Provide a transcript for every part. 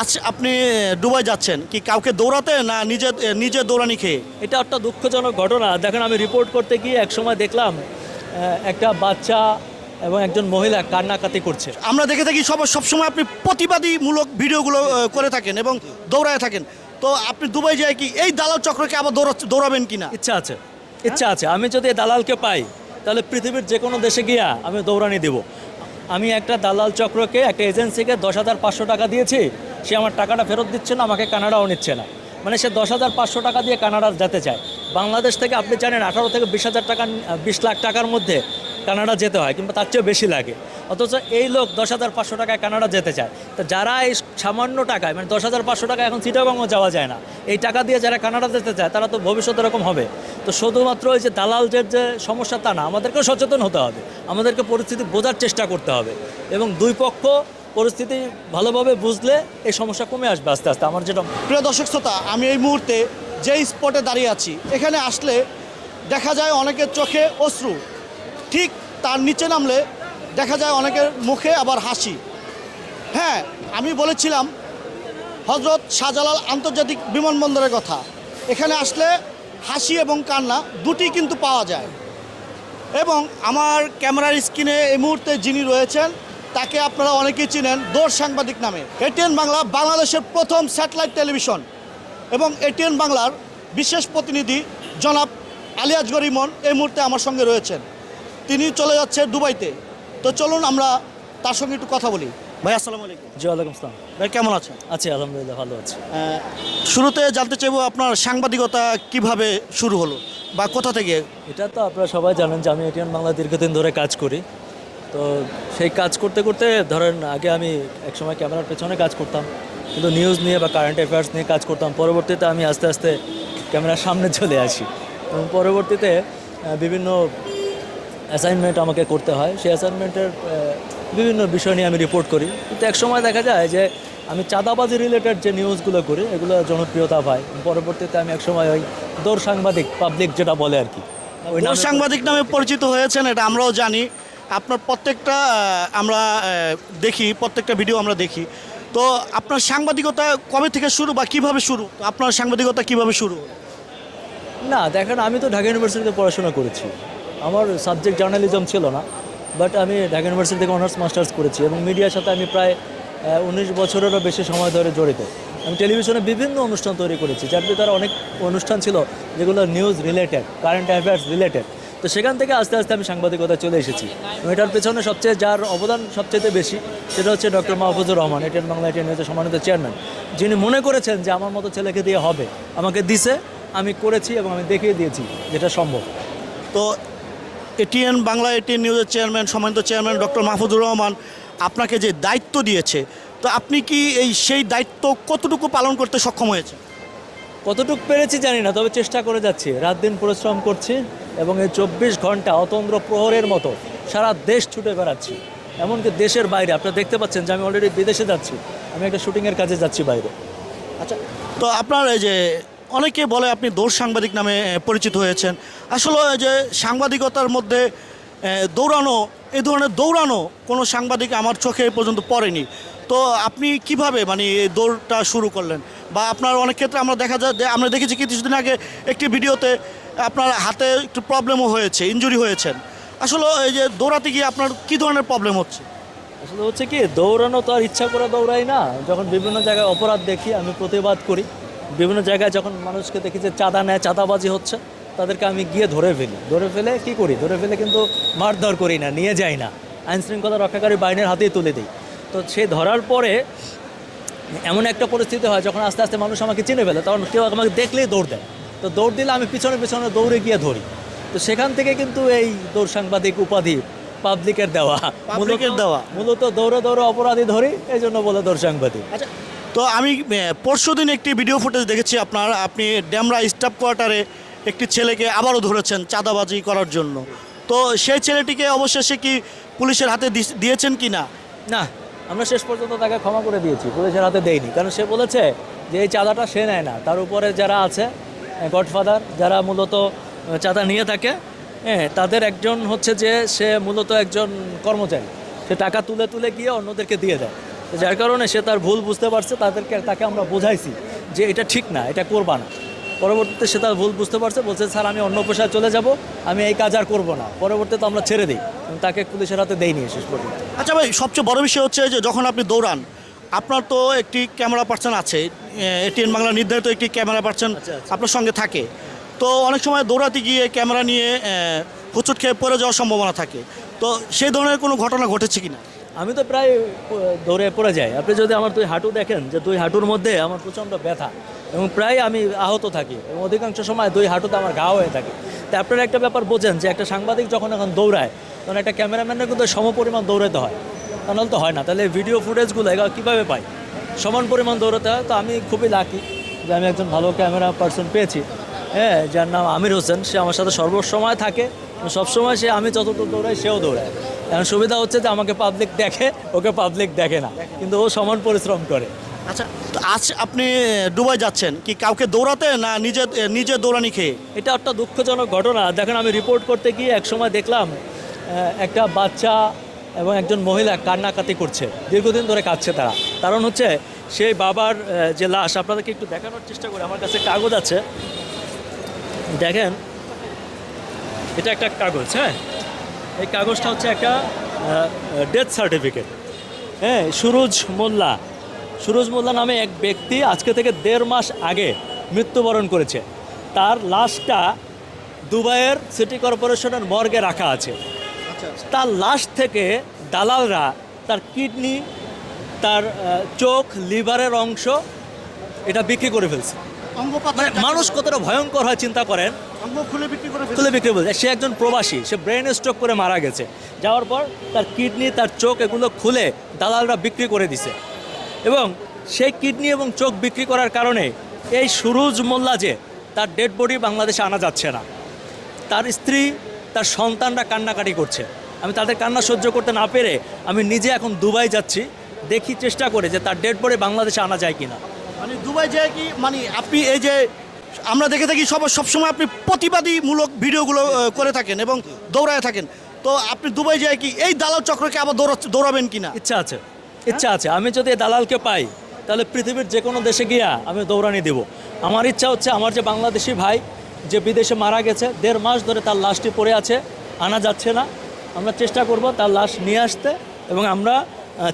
আজ আপনি দুবাই যাচ্ছেন। কি কাউকে দৌড়াতে না নিজে নিজে দৌড়ানি খেয়ে? এটা একটা দুঃখজনক ঘটনা। দেখেন আমি রিপোর্ট করতে গিয়ে একসময় দেখলাম একটা বাচ্চা এবং একজন মহিলা কান্নাকাতি করছে। আমরা দেখে থাকি সব সবসময় আপনি প্রতিবাদীমূলক ভিডিওগুলো করে থাকেন এবং দৌড়ায় থাকেন। তো আপনি দুবাই যায় কি এই দালাল চক্রকে আবার দৌড়া দৌড়াবেন কি না ইচ্ছা আছে ইচ্ছা আছে। আমি যদি এই দালালকে পাই তাহলে পৃথিবীর যে কোনো দেশে গিয়া আমি দৌড়ানি দেব। আমি একটা দালাল চক্রকে, একটা এজেন্সিকে দশ হাজার পাঁচশো টাকা দিয়েছি। সে আমার টাকাটা ফেরত দিচ্ছে না, আমাকে কানাডাও নিচ্ছে না। মানে সে দশ হাজার পাঁচশো টাকা দিয়ে কানাডা যেতে চায়। বাংলাদেশ থেকে আপনি জানেন, আঠারো থেকে বিশ হাজার টাকা, বিশ লাখ টাকার মধ্যে কানাডা যেতে হয়, কিংবা তার চেয়ে বেশি লাগে। অথচ এই লোক দশ হাজার পাঁচশো টাকায় কানাডা যেতে চায়। তো যারা এই সামান্য টাকায় মানে দশ হাজার পাঁচশো টাকা এখন চিটাগংও যাওয়া যায় না। এই টাকা দিয়ে যারা কানাডা যেতে চায়, তারা তো ভবিষ্যতে এরকম হবে। তো শুধুমাত্র ওই যে দালালদের যে সমস্যা তা না, আমাদেরকেও সচেতন হতে হবে। আমাদেরকে পরিস্থিতি বোঝার চেষ্টা করতে হবে। এবং দুই পক্ষ পরিস্থিতি ভালোভাবে বুঝলে এই সমস্যা কমে আসবে আস্তে আস্তে। আমার যেটা প্রিয় দর্শক শ্রোতা, আমি এই মুহূর্তে যেই স্পটে দাঁড়িয়ে আছি, এখানে আসলে দেখা যায় অনেকের চোখে অশ্রু। ঠিক তার নিচে নামলে দেখা যায় অনেকের মুখে আবার হাসি। হ্যাঁ আমি বলেছিলাম হজরত শাহজালাল আন্তর্জাতিক বিমানবন্দরের কথা। এখানে আসলে হাসি এবং কান্না দুটি কিন্তু পাওয়া যায়। এবং আমার ক্যামেরার স্ক্রিনে এই মুহূর্তে যিনি রয়েছেন, তাকে আপনারা অনেকেই চিনেন দোর সাংবাদিক নামে। এটিএন বাংলা বাংলাদেশের প্রথম স্যাটেলাইট টেলিভিশন এবং এটিএন বাংলার বিশেষ প্রতিনিধি জনাব আলিয়াজগর ইমন এই মুহূর্তে আমার সঙ্গে রয়েছেন। তিনি চলে যাচ্ছে দুবাইতে। তো চলুন আমরা তার সঙ্গে একটু কথা বলি। ভাই আসসালামু আলাইকুম। জি ওয়ালাইকুম আসসালাম। ভাই কেমন আছেন? আছি আলহামদুলিল্লাহ ভালো আছি। শুরুতে জানতে চাইব আপনার সাংবাদিকতা কীভাবে শুরু হলো বা কোথা থেকে? এটা তো আপনারা সবাই জানেন যে আমি এটিএন বাংলা দীর্ঘদিন ধরে কাজ করি। তো সেই কাজ করতে করতে ধরেন আগে আমি একসময় ক্যামেরার পেছনে কাজ করতাম কিন্তু নিউজ নিয়ে বা কারেন্ট অ্যাফেয়ার্স নিয়ে কাজ করতাম। পরবর্তীতে আমি আস্তে আস্তে ক্যামেরার সামনে চলে আসি। এবং পরবর্তীতে বিভিন্ন অ্যাসাইনমেন্ট আমাকে করতে হয়। সেই অ্যাসাইনমেন্টের বিভিন্ন বিষয় নিয়ে আমি রিপোর্ট করি। কিন্তু এক সময় দেখা যায় যে আমি চাঁদাবাজি রিলেটেড যে নিউজগুলো করি এগুলো জনপ্রিয়তা পায়। পরবর্তীতে আমি এক সময় ওই দৌড় সাংবাদিক পাবলিক যেটা বলে আর কি। ওই সাংবাদিক নামে পরিচিত। হয়েছেন এটা আমরাও জানি। আপনার প্রত্যেকটা আমরা দেখি প্রত্যেকটা ভিডিও আমরা দেখি। তো আপনার সাংবাদিকতা কবে থেকে শুরু বা কীভাবে শুরু? আপনার সাংবাদিকতা কীভাবে শুরু? না দেখেন আমি তো ঢাকা ইউনিভার্সিটিতে পড়াশোনা করেছি। আমার সাবজেক্ট জার্নালিজম ছিল না বাট আমি ঢাকা ইউনিভার্সিটি থেকে অনার্স মাস্টার্স করেছি এবং মিডিয়ার সাথে আমি প্রায় উনিশ বছরেরও বেশি সময় ধরে জড়িত। আমি টেলিভিশনে বিভিন্ন অনুষ্ঠান তৈরি করেছি, যার ভিতরে অনেক অনুষ্ঠান ছিল যেগুলো news related current affairs related তো সেখান থেকে আস্তে আস্তে আমি সাংবাদিকতা চলে এসেছি। এটার পেছনে সবচেয়ে, যার অবদান সবচেয়ে বেশি, সেটা হচ্ছে doctor Mahfuzur Rahman ATN Bangla ATN নিউজের সম্মানিত চেয়ারম্যান যিনি মনে করেছেন যে আমার মতো ছেলেকে দিয়ে হবে, আমাকে দিছে, আমি করেছি এবং আমি দেখিয়ে দিয়েছি যেটা সম্ভব। তো এটিএন বাংলা এটিএন নিউজের চেয়ারম্যান সম্মানিত চেয়ারম্যান ডক্টর মাহফুজুর রহমান আপনাকে যে দায়িত্ব দিয়েছে তো আপনি কি এই সেই দায়িত্ব কতটুকু পালন করতে সক্ষম হয়েছে কতটুকু পেরেছি জানি না তবে চেষ্টা করে যাচ্ছি। রাত দিন পরিশ্রম করছি এবং এই চব্বিশ ঘণ্টা অতন্দ্র প্রহরের মতো সারা দেশ ছুটে বেড়াচ্ছি। এমনকি দেশের বাইরে আপনারা দেখতে পাচ্ছেন যে আমি অলরেডি বিদেশে যাচ্ছি। আমি একটা শুটিংয়ের কাজে যাচ্ছি বাইরে। আচ্ছা তো আপনার এই যে অনেকে বলে আপনি দৌড় সাংবাদিক নামে পরিচিত হয়েছেন। আসলে যে সাংবাদিকতার মধ্যে দৌড়ানো এই ধরনের দৌড়ানো কোনো সাংবাদিক আমার চোখে পর্যন্ত পড়েনি। তো আপনি কীভাবে মানে দৌড়টা শুরু করলেন? বা আপনার অনেক ক্ষেত্রে আমরা দেখা যায় আমরা দেখেছি কিছুদিন আগে একটি ভিডিওতে আপনার হাতে একটু প্রবলেমও হয়েছে ইনজুরি হয়েছেন। আসলে এই যে দৌড়াতে গিয়ে আপনার কী ধরনের প্রবলেম হচ্ছে? আসলে হচ্ছে কি, দৌড়ানো তো আর ইচ্ছা করে দৌড়াই না। যখন বিভিন্ন জায়গায় অপরাধ দেখি, আমি প্রতিবাদ করি। বিভিন্ন জায়গায় যখন মানুষকে দেখি যে চাঁদা নেয় চাঁদাবাজি হচ্ছে তাদেরকে আমি গিয়ে ধরে ফেলি। ধরে ফেলে কি করি? ধরে ফেলে কিন্তু মারধর করি না নিয়ে যাই না। আইন শৃঙ্খলা রক্ষাকারী বাহিনীর হাতেই তুলে দিই। তো সে ধরার পরে এমন একটা পরিস্থিতি হয় যখন আস্তে আস্তে মানুষ আমাকে চিনে ফেলে তখন কেউ আমাকে দেখলেই দৌড় দেয়। তো দৌড় দিলে আমি পিছনে পিছনে দৌড়ে গিয়ে ধরি। তো সেখান থেকে কিন্তু এই দৌড় সাংবাদিক উপাধি পাবলিকের দেওয়া পাবলিকের দেওয়া। মূলত দৌড়ে দৌড়ে অপরাধী ধরি এই জন্য বলে দৌড় সাংবাদিক। আচ্ছা তো আমি পরশু দিন একটি ভিডিও ফুটেজ দেখেছি আপনার, আপনি ড্যামরা স্টাফ কোয়ার্টারে একটি ছেলেকে আবারও ধরেছেন চাঁদাবাজি করার জন্য। তো সেই ছেলেটিকে অবশেষে কি পুলিশের হাতে দিয়েছেন কি না? না, আমরা শেষ পর্যন্ত তাকে ক্ষমা করে দিয়েছি, পুলিশের হাতে দেয়নি কারণ সে বলেছে যে এই চাঁদাটা সে নেয় না। তার উপরে যারা আছে গডফাদার, যারা মূলত চাঁদা নিয়ে থাকে হ্যাঁ তাদের একজন হচ্ছে যে সে মূলত একজন কর্মচারী। সে টাকা তুলে তুলে গিয়ে অন্যদেরকে দিয়ে দেয়। যার কারণে সে তার ভুল বুঝতে পারছে তাদেরকে তাকে আমরা বোঝাইছি যে এটা ঠিক না এটা করবা না। পরবর্তীতে সে তার ভুল বুঝতে পারছে বলছে স্যার আমি অন্য পেশায় চলে যাব আমি এই কাজ আর করব না। পরবর্তীতে আমরা ছেড়ে দিই। তাকে পুলিশের হাতে দেইনি শেষ পর্যন্ত। আচ্ছা ভাই সবচেয়ে বড় বিষয় হচ্ছে যে যখন আপনি দৌড়ান আপনার তো একটি ক্যামেরা পার্সন আছে এটিএন বাংলা নির্ধারিত একটি ক্যামেরা পার্সন আচ্ছা, আচ্ছা। আপনার সঙ্গে থাকে। তো অনেক সময় দৌড়াতে গিয়ে ক্যামেরা নিয়ে হুচট খেয়ে পড়ে যাওয়ার সম্ভাবনা থাকে। তো সেই ধরনের কোনো ঘটনা ঘটেছে কিনা? আমি তো প্রায় দৌড়ে পড়ে যাই। আপনি যদি আমার দুই হাঁটু দেখেন, যে দুই হাঁটুর মধ্যে আমার প্রচণ্ড ব্যথা এবং প্রায় আমি আহত থাকি এবং অধিকাংশ সময় দুই হাঁটুতে আমার ঘা হয়ে থাকে। তো আপনারা একটা ব্যাপার বোঝেন যে একটা সাংবাদিক যখন এখন দৌড়ায়, তখন একটা ক্যামেরাম্যানের কিন্তু সমপরিমাণ দৌড়াতে হয়। তাহলে তো হয় না। তাহলে ভিডিও ফুটেজগুলো এগুলো কীভাবে পাই? সমান পরিমাণ দৌড়াতে হয়। তো আমি খুবই লাকি যে আমি একজন ভালো ক্যামেরা পার্সন পেয়েছি। হ্যাঁ যার নাম আমির হোসেন। সে আমার সাথে সর্বসময় থাকে সবসময় সে আমি যতটুকু দৌড়াই, সেও দৌড়ায়। এখন সুবিধা হচ্ছে যে আমাকে পাবলিক দেখে ওকে পাবলিক দেখে না। কিন্তু ও সমান পরিশ্রম করে। আচ্ছা তো আজ আপনি দুবাই যাচ্ছেন। কি কাউকে দৌড়াতে না নিজে নিজে দৌড়ানি খেয়ে? এটা একটা দুঃখজনক ঘটনা। দেখেন আমি রিপোর্ট করতে গিয়ে এক সময় দেখলাম একটা বাচ্চা এবং একজন মহিলা কান্নাকাতি করছে। দীর্ঘদিন ধরে কাঁদছে তারা। কারণ হচ্ছে সেই বাবার যে লাশ আপনাদেরকে একটু দেখানোর চেষ্টা করি। আমার কাছে কাগজ আছে। দেখেন এটা একটা কাগজ হ্যাঁ? এই কাগজটা হচ্ছে একটা ডেথ সার্টিফিকেট হ্যাঁ সুরজ মোল্লা। সুরজ মোল্লা নামে এক ব্যক্তি আজকে থেকে দেড় মাস আগে মৃত্যুবরণ করেছে। তার লাশটা দুবাইয়ের সিটি কর্পোরেশনের মর্গে রাখা আছে। তার লাশ থেকে দালালরা তার কিডনি তার চোখ লিভারের অংশ এটা বিক্রি করে ফেলছে। মানে মানুষ কতটা ভয়ঙ্কর হয় চিন্তা করেন খুলে বিক্রি করে বিক্রি বলছে। সে একজন প্রবাসী সে ব্রেন স্ট্রোক করে মারা গেছে। যাওয়ার পর তার কিডনি তার চোখ এগুলো খুলে দালালরা বিক্রি করে দিছে। এবং সেই কিডনি এবং চোখ বিক্রি করার কারণে এই সুরুজ মোল্লা যে তার ডেড বডি বাংলাদেশে আনা যাচ্ছে না। তার স্ত্রী তার সন্তানরা কান্নাকাটি করছে। আমি তাদের কান্না সহ্য করতে না পেরে আমি নিজে এখন দুবাই যাচ্ছি। দেখি চেষ্টা করে যে তার ডেড বডি বাংলাদেশে আনা যায় কিনা। মানে দুবাই যায় কি? মানে আপনি এই যে আমরা দেখে থাকি সব সবসময় আপনি প্রতিবাদীমূলক ভিডিওগুলো করে থাকেন এবং দৌড়ায় থাকেন। তো আপনি দুবাই যায় কি এই দালাল চক্রকে আবার দৌড়া দৌড়াবেন কি না ইচ্ছা আছে ইচ্ছা আছে। আমি যদি এই দালালকে পাই, তাহলে পৃথিবীর যে কোনো দেশে গিয়া আমি দৌড়ানি দেব। আমার ইচ্ছা হচ্ছে আমার যে বাংলাদেশি ভাই, যে বিদেশে মারা গেছে, দেড় মাস ধরে তার লাশটি পড়ে আছে, আনা যাচ্ছে না। আমরা চেষ্টা করব তার লাশ নিয়ে আসতে এবং আমরা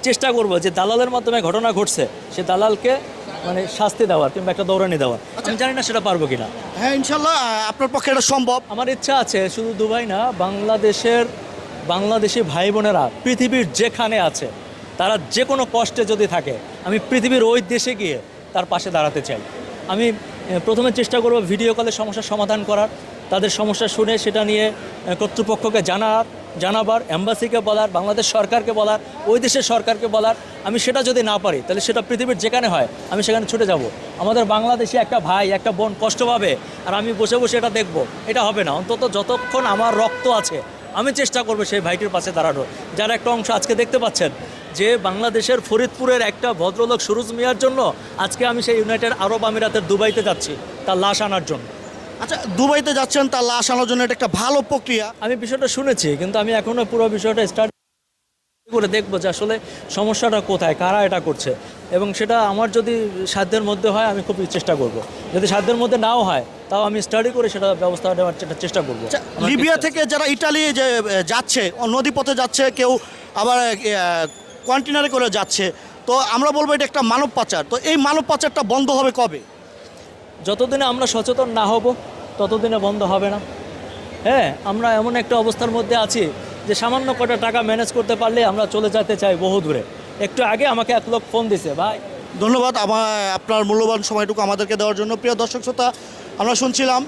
চেষ্টা করব যে দালালের মাধ্যমে ঘটনা ঘটছে, সে দালালকে মানে শাস্তি দেওয়ার কিংবা একটা দৌড়ানি দেওয়ার। আমি জানি না সেটা পারব কিনা। হ্যাঁ ইনশাল্লাহ আপনার পক্ষে এটা সম্ভব। আমার ইচ্ছা আছে শুধু দুবাই না বাংলাদেশের বাংলাদেশি ভাই বোনেরা পৃথিবীর যেখানে আছে তারা যে কোনো কষ্টে যদি থাকে আমি পৃথিবীর ওই দেশে গিয়ে তার পাশে দাঁড়াতে চাই। আমি প্রথমে চেষ্টা করব ভিডিও কলে সমস্যার সমাধান করার তাদের সমস্যা শুনে সেটা নিয়ে কর্তৃপক্ষকে জানার জানাবার অ্যাম্বাসিকে বলার, বাংলাদেশ সরকারকে বলার, ওই দেশের সরকারকে বলার, আমি সেটা যদি না পারি, তাহলে সেটা পৃথিবীর যেখানে হয়, আমি সেখানে ছুটে যাব। আমাদের বাংলাদেশে একটা ভাই, একটা বোন কষ্ট পাবে, আর আমি বসে বসে এটা দেখব। এটা হবে না, অন্তত যতক্ষণ আমার রক্ত আছে, আমি চেষ্টা করব সেই ভাইটির পাশে দাঁড়ানোর। যার একটা অংশ আজকে দেখতে পাচ্ছেন, যে বাংলাদেশের ফরিদপুরের একটা ভদ্রলোক সুরুজ মিয়ার জন্য আজকে আমি সেই ইউনাইটেড আরব আমিরাতের দুবাইতে যাচ্ছি, তার লাশ আনার জন্য। আচ্ছা দুবাইতে যাচ্ছেন তার লাশ আনার জন্য এটা একটা ভালো প্রক্রিয়া। আমি বিষয়টা শুনেছি কিন্তু আমি এখনও পুরো বিষয়টা স্টার্ট করে দেখব যে আসলে সমস্যাটা কোথায় কারা এটা করছে। এবং সেটা আমার যদি সাধ্যের মধ্যে হয় আমি খুব চেষ্টা করব। যদি সাধ্যের মধ্যে নাও হয় তাও আমি স্টাডি করে সেটা ব্যবস্থা নেওয়ার চেষ্টা- চেষ্টা করব। আচ্ছা লিবিয়া থেকে যারা ইটালি যে যাচ্ছে নদীপথে যাচ্ছে কেউ আবার কন্টেনারে করে যাচ্ছে তো আমরা বলব এটা একটা মানব পাচার। তো এই মানব পাচারটা বন্ধ হবে কবে? যতদিনে আমরা সচেতন না হব, ততদিনে বন্ধ হবে না। হ্যাঁ আমরা এমন একটা অবস্থার মধ্যে আছি যে সামান্য কটা টাকা ম্যানেজ করতে পারলে আমরা চলে যেতে চাই বহু দূরে। একটু আগে আমাকে এক লোক ফোন দিছে, ভাই। ধন্যবাদ আমার, আপনার মূল্যবান সময়টুকু আমাদেরকে দেওয়ার জন্য। প্রিয় দর্শক শ্রোতা, আমরা শুনছিলাম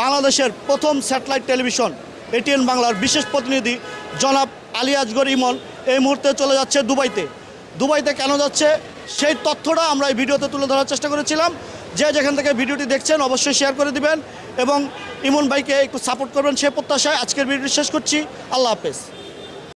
বাংলাদেশের প্রথম স্যাটেলাইট টেলিভিশন, এটিএন বাংলার বিশেষ প্রতিনিধি জনাব আলী আজগর ইমন এই মুহূর্তে চলে যাচ্ছে দুবাইতে। দুবাইতে কেন যাচ্ছে সেই তথ্যটা আমরা এই ভিডিওতে তুলে ধরার চেষ্টা করেছিলাম। যে যেখান থেকে ভিডিওটি দেখছেন অবশ্যই শেয়ার করে দিবেন এবং ইমন ভাইকে একটু সাপোর্ট করবেন সে প্রত্যাশায় আজকের ভিডিওটি শেষ করছি। আল্লাহ হাফেজ।